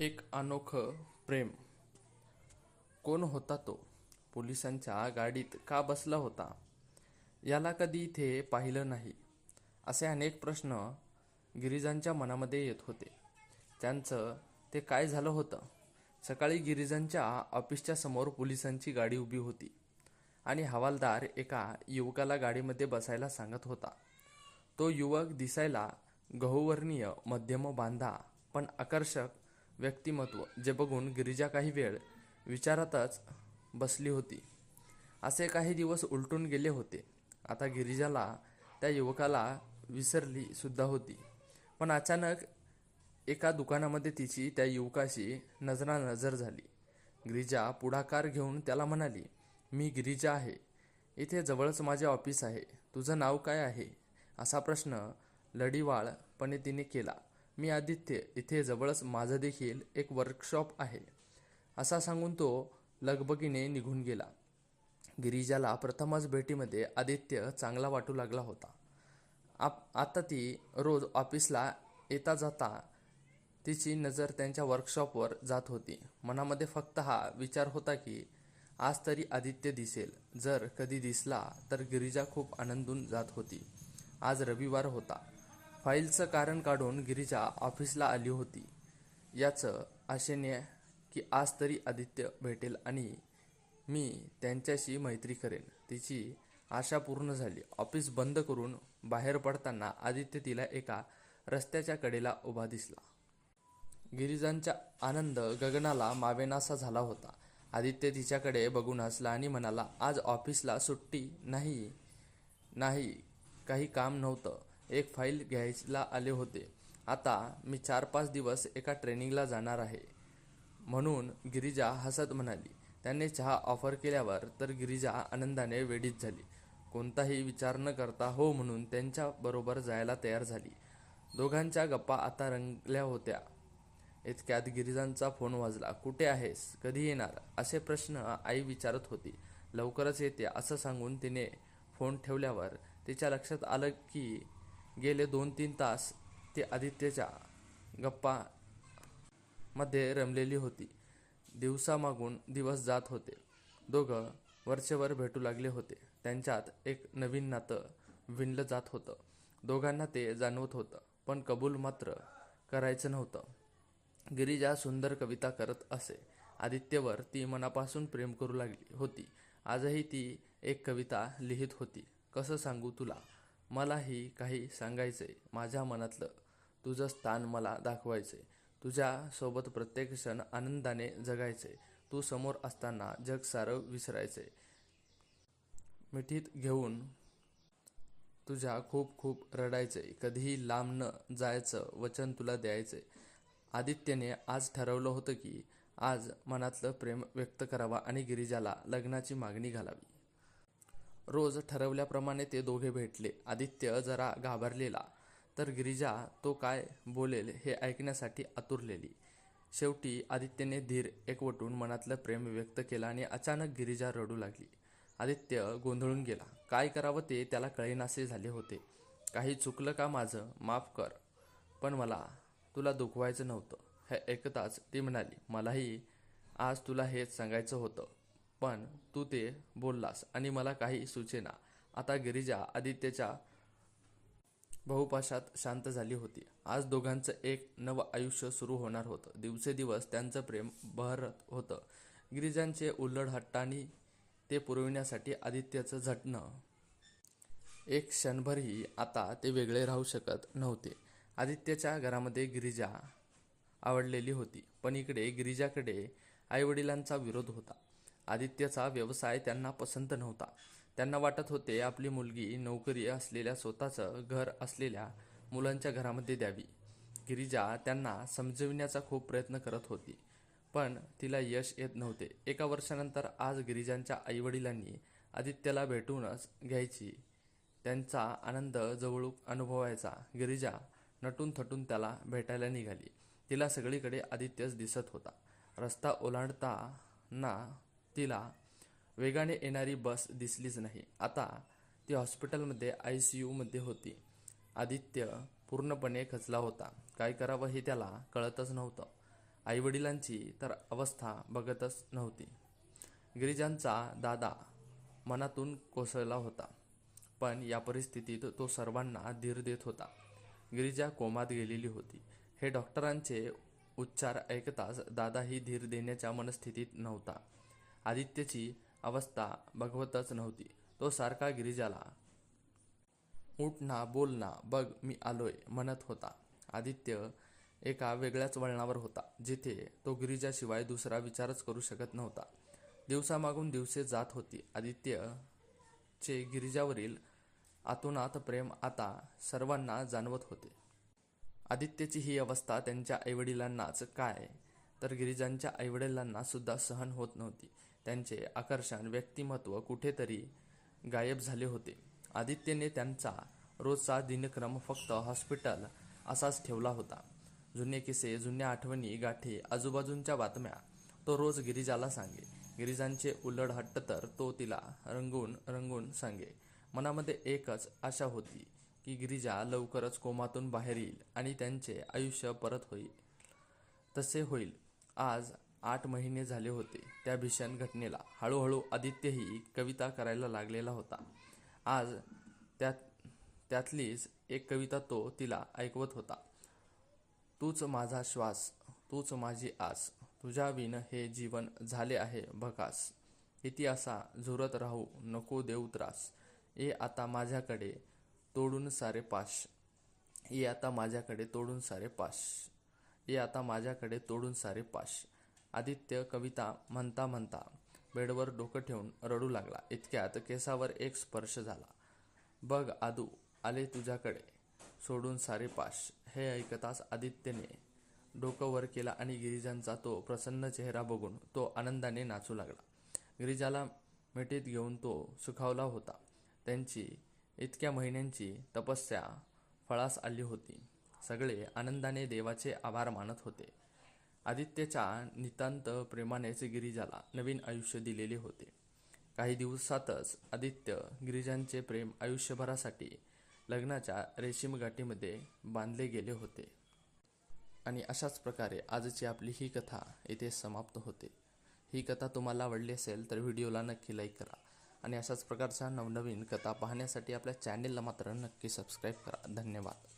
एक अनोखं प्रेम. कोण होता तो? पोलिसांच्या गाडीत का बसला होता? याला कधी इथे पाहिलं नाही. असे अनेक प्रश्न गिरिजांच्या मनामध्ये येत होते. त्यांचं ते काय झालं होतं? सकाळी गिरिजांच्या ऑफिसच्या समोर पोलिसांची गाडी उभी होती आणि हवालदार एका युवकाला गाडीमध्ये बसायला सांगत होता. तो युवक दिसायला गहुवर्णीय मध्यम बांधा पण आकर्षक व्यक्तिमत्व जे बघून गिरिजा काही वेळ विचारातच बसली होती. असे काही दिवस उलटून गेले होते. आता गिरिजाला त्या युवकाला विसरली सुद्धा होती. पण अचानक एका दुकानामध्ये तिची त्या युवकाशी नजरानजर झाली. गिरिजा पुढाकार घेऊन त्याला म्हणाली मी गिरिजा आहे. इथे जवळच माझे ऑफिस आहे. तुझं नाव काय आहे? असा प्रश्न लढीवाळपणे तिने केला. मी आदित्य इथे जवळच माझं देखील एक वर्कशॉप आहे. असा सांगून तो लगबगीने निघून गेला. गिरिजाला प्रथमच भेटीमध्ये आदित्य चांगला वाटू लागला होता. आप आता ती रोज ऑफिसला येता जाता तिची नजर त्यांच्या वर्कशॉपवर जात होती. मनामध्ये फक्त हा विचार होता की आज तरी आदित्य दिसेल. जर कधी दिसला तर गिरिजा खूप आनंदून जात होती. आज रविवार होता. फाईलचं कारण काढून गिरिजा ऑफिसला आली होती. याचं आशेने की आज तरी आदित्य भेटेल आणि मी त्यांच्याशी मैत्री करेन. तिची आशा पूर्ण झाली. ऑफिस बंद करून बाहेर पडताना आदित्य तिला एका रस्त्याच्या कडेला उभा दिसला. गिरिजांचा आनंद गगनाला मावेनासा झाला होता. आदित्य तिच्याकडे बघून हसला आणि म्हणाला आज ऑफिसला सुट्टी नाही नाही काही काम नव्हतं. एक फाईल घ्यायला आले होते. आता मी चार पाच दिवस एका ट्रेनिंगला जाणार आहे. म्हणून गिरिजा हसत म्हणाली त्याने चहा ऑफर केल्यावर तर गिरिजा आनंदाने वेडीत झाली. कोणताही विचार न करता हो म्हणून त्यांच्याबरोबर जायला तयार झाली. दोघांच्या गप्पा आता रंगल्या होत्या. इतक्यात गिरिजांचा फोन वाजला कुठे आहेस? कधी येणार? असे प्रश्न आई विचारत होती. लवकरच येते असं सांगून तिने फोन ठेवल्यावर तिच्या लक्षात आलं की गेले दोन तीन तास ती आदित्यच्या गप्पा मध्ये रमलेली होती. दिवसामागून दिवस जात होते. दोघं वरचेवर भेटू लागले होते. त्यांच्यात एक नवीन नातं विणलं जात होतं. दोघांना ते जाणवत होतं पण कबूल मात्र करायचं नव्हतं. गिरिजा सुंदर कविता करत असे. आदित्यवर ती मनापासून प्रेम करू लागली होती. आजही ती एक कविता लिहित होती. कसं सांगू तुला? मलाही काही सांगायचं आहे माझ्या मनातलं तुझं स्थान मला दाखवायचं आहे तुझ्यासोबत प्रत्येक क्षण आनंदाने जगायचंय. तू समोर असताना जग सारं विसरायचंय. मिठीत घेऊन तुझ्या खूप खूप रडायचंय. कधीही लांब न जायचं वचन तुला द्यायचंय. आदित्यने आज ठरवलं होतं की आज मनातलं प्रेम व्यक्त करावा आणि गिरिजाला लग्नाची मागणी घालावी. रोज ठरवल्याप्रमाणे ते दोघे भेटले. आदित्य जरा घाबरलेला तर गिरिजा तो काय बोलेल हे ऐकण्यासाठी आतुरलेली. शेवटी आदित्यने धीर एकवटून मनातलं प्रेम व्यक्त केलं आणि अचानक गिरिजा रडू लागली. आदित्य गोंधळून गेला. काय करावं ते त्याला कळेनासे झाले होते. काही चुकलं का माझं? माफ कर. पण मला तुला दुखवायचं नव्हतं. हे ऐकताच ती म्हणाली मलाही आज तुला हेच सांगायचं होतं. पण तू ते बोललास आणि मला काही सुचेना. आता गिरिजा आदित्यच्या बहुपाशात शांत झाली होती. आज दोघांचं एक नवं आयुष्य सुरू होणार होतं. दिवसेदिवस त्यांचं प्रेम बहरत होतं. गिरिजांचे उल्लड हट्टानी ते पुरविण्यासाठी आदित्यचं झटणं. एक क्षणभरही आता ते वेगळे राहू शकत नव्हते. आदित्यच्या घरामध्ये गिरिजा आवडलेली होती. पण इकडे गिरिजाकडे आईवडिलांचा विरोध होता. आदित्यचा व्यवसाय त्यांना पसंत नव्हता. त्यांना वाटत होते आपली मुलगी नोकरी असलेल्या स्वतःचं घर असलेल्या मुलांच्या घरामध्ये द्यावी. गिरिजा त्यांना समजविण्याचा खूप प्रयत्न करत होती पण तिला यश येत नव्हते. एका वर्षानंतर आज गिरिजांच्या आईवडिलांनी आदित्यला भेटूनच घ्यायची त्यांचा आनंद जवळूक अनुभवायचा. गिरिजा नटून थटून त्याला भेटायला निघाली. तिला सगळीकडे आदित्यच दिसत होता. रस्ता ओलांडताना तिला वेगाने येणारी बस दिसलीच नाही. आता ती हॉस्पिटलमध्ये आय सी यूमध्ये होती. आदित्य पूर्णपणे खचला होता. काय करावं हे त्याला कळतच नव्हतं. आईवडिलांची तर अवस्था बघतच नव्हती. गिरिजांचा दादा मनातून कोसळला होता पण या परिस्थितीत तो सर्वांना धीर देत होता. गिरिजा कोमात गेलेली होती. हे डॉक्टरांचे उच्चार ऐकताच दादाही धीर देण्याच्या मनस्थितीत नव्हता. आदित्यची अवस्था बघवतच नव्हती. तो सारखा गिरिजाला उठ ना बोल ना बघ मी आलोय म्हणत होता. आदित्य एका वेगळ्याच वळणावर होता जिथे तो गिरिजाशिवाय दुसरा विचारच करू शकत नव्हता. दिवसामागून दिवसे जात होती. आदित्यचे गिरिजावरील आतोनात प्रेम आता सर्वांना जाणवत होते. आदित्यची ही अवस्था त्यांच्या आईवडिलांनाच काय तर गिरिजांच्या आईवडिलांना सुद्धा सहन होत नव्हती. त्यांचे आकर्षण व्यक्तिमत्व कुठेतरी गायब झाले होते. आदित्यने त्यांचा रोजचा दिनक्रम फक्त हॉस्पिटल असाच ठेवला होता. जुने किस्से जुन्या आठवणी गाठी आजूबाजूंच्या बातम्या तो रोज गिरिजाला सांगे. गिरिजांचे उलड हट्ट तर तो तिला रंगून रंगून सांगे. मनामध्ये एकच आशा होती की गिरिजा लवकरच कोमातून बाहेर येईल आणि त्यांचे आयुष्य परत होईल तसे होईल. आज आठ महिने झाले होते. त्या भीषण घटनेला हळूहळू आदित्यही कविता करायला लागलेला होता. आज त्यात त्यातलीच एक कविता तो तिला ऐकवत होता. तूच माझा श्वास तूच माझी आस तुझ्या विन हे जीवन झाले आहे भकास. इतिहासा झुरत राहू नको देऊ त्रास. ये आता माझ्याकडे तोडून सारे पाश. ये आता माझ्याकडे तोडून सारे पाश. ये आता माझ्याकडे तोडून सारे पाश आदित्य कविता म्हणता म्हणता बेडवर डोकं ठेवून रडू लागला. इतक्यात केसावर एक स्पर्श झाला. बघ आदू आले तुझ्याकडे. सोडून सारे पाश हे ऐकताच आदित्यने डोकं वर केला आणि गिरिजांचा तो प्रसन्न चेहरा बघून तो आनंदाने नाचू लागला. गिरिजाला मिठीत घेऊन तो सुखावला होता. त्यांची इतक्या महिन्यांची तपस्या फळास आली होती. सगळे आनंदाने देवाचे आभार मानत होते. आदित्यच्या नितांत प्रेमानेच गिरिजाला नवीन आयुष्य दिलेले होते. काही दिवसातच आदित्य गिरिजांचे प्रेम आयुष्यभरासाठी लग्नाच्या रेशीम गाठीमध्ये बांधले गेले होते. आणि अशाच प्रकारे आजची आपली ही कथा इथे समाप्त होते. ही कथा तुम्हाला आवडली असेल तर व्हिडिओला नक्की लाईक करा आणि अशाच प्रकारच्या नवनवीन कथा पाहण्यासाठी आपल्या चॅनेलला मात्र नक्की सबस्क्राईब करा. धन्यवाद.